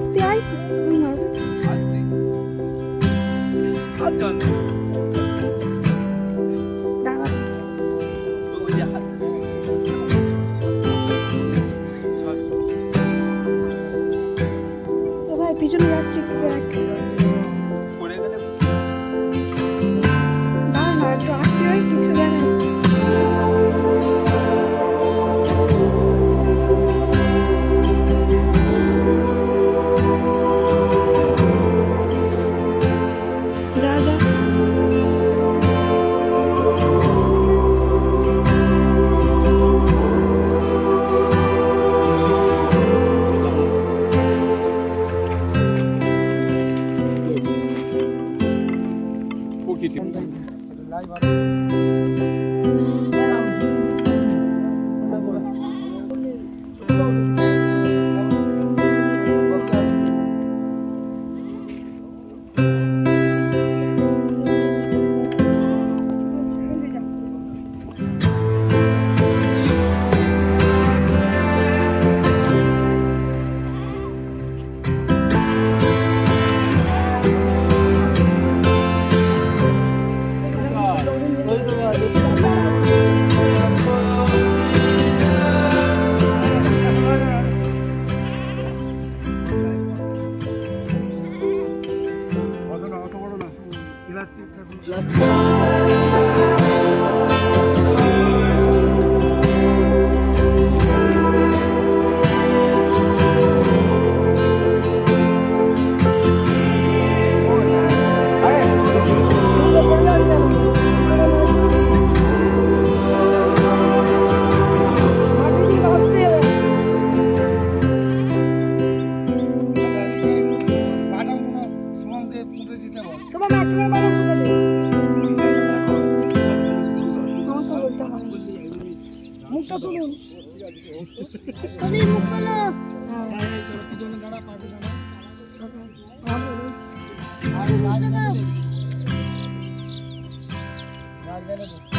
আসতে আয় Kitim. মুখটা তুলুন তুমি মুখ তোলো হ্যাঁ আমি বলছি। বুঝতে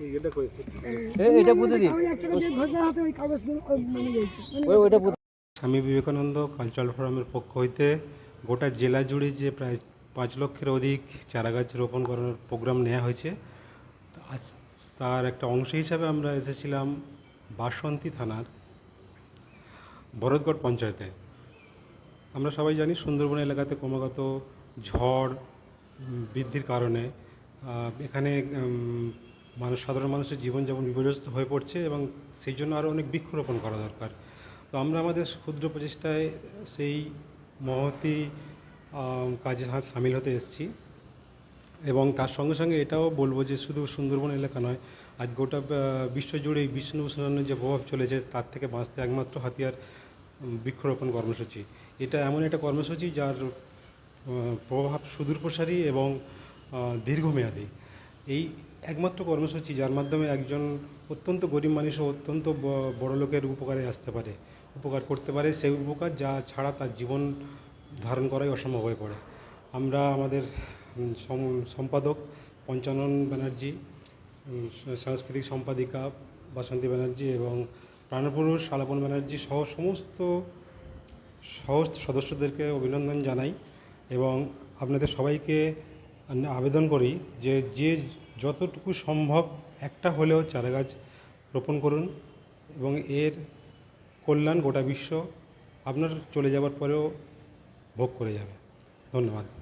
মানে স্বামী বিবেকানন্দ কালচারাল ফোরামের পক্ষ হইতে গোটা জেলা জুড়ে যে প্রায় পাঁচ লক্ষের অধিক চারাগাছ রোপণ করার প্রোগ্রাম নেওয়া হয়েছে আজ তার একটা অংশ হিসাবে আমরা এসেছিলাম বাসন্তী থানার ভরতগড় পঞ্চায়েতে। আমরা সবাই জানি সুন্দরবন এলাকাতে ক্রমাগত ঝড় বৃদ্ধির কারণে এখানে মানুষ, সাধারণ মানুষের জীবনযাপন বিপর্যস্ত হয়ে পড়ছে এবং সেই জন্য আরও অনেক বৃক্ষরোপণ করা দরকার। তো আমরা আমাদের ক্ষুদ্র প্রচেষ্টায় সেই মহতি কাজে সামিল হতে এসেছি। এবং তার সঙ্গে সঙ্গে এটাও বলব যে শুধু সুন্দরবন এলাকা নয়, আজ গোটা বিশ্বজুড়ে এই বিষ্ণু উষ্ণায়নের যে প্রভাব চলেছে, তার থেকে বাঁচতে একমাত্র হাতিয়ার বৃক্ষরোপণ কর্মসূচি। এটা এমন একটা কর্মসূচি যার প্রভাব সুদূর প্রসারী এবং দীর্ঘমেয়াদী। এই একমাত্র কর্মসূচি যার মাধ্যমে একজন অত্যন্ত গরিব মানুষও অত্যন্ত বড় লোকের উপকারে আসতে পারে, উপকার করতে পারে সেই উপকার যা ছাড়া তার জীবন ধারণ করাই অসম্ভব হয়ে পড়ে। আমরা আমাদের সম্পাদক পঞ্চানন ব্যানার্জি সাংস্কৃতিক সম্পাদিকা বাসন্তী ব্যানার্জি এবং প্রাণপুরুষ শালাপন ব্যানার্জি সহ সমস্ত সহ সদস্যদেরকে অভিনন্দন জানাই এবং আপনাদের সবাইকে আবেদন করি যে যে যতটুকু সম্ভব একটা হলেও চারা গাছ রোপণ করুন এবং এর কল্যাণ গোটা বিশ্ব আপনার চলে যাবার পরেও ভোগ করে যাবে। ধন্যবাদ।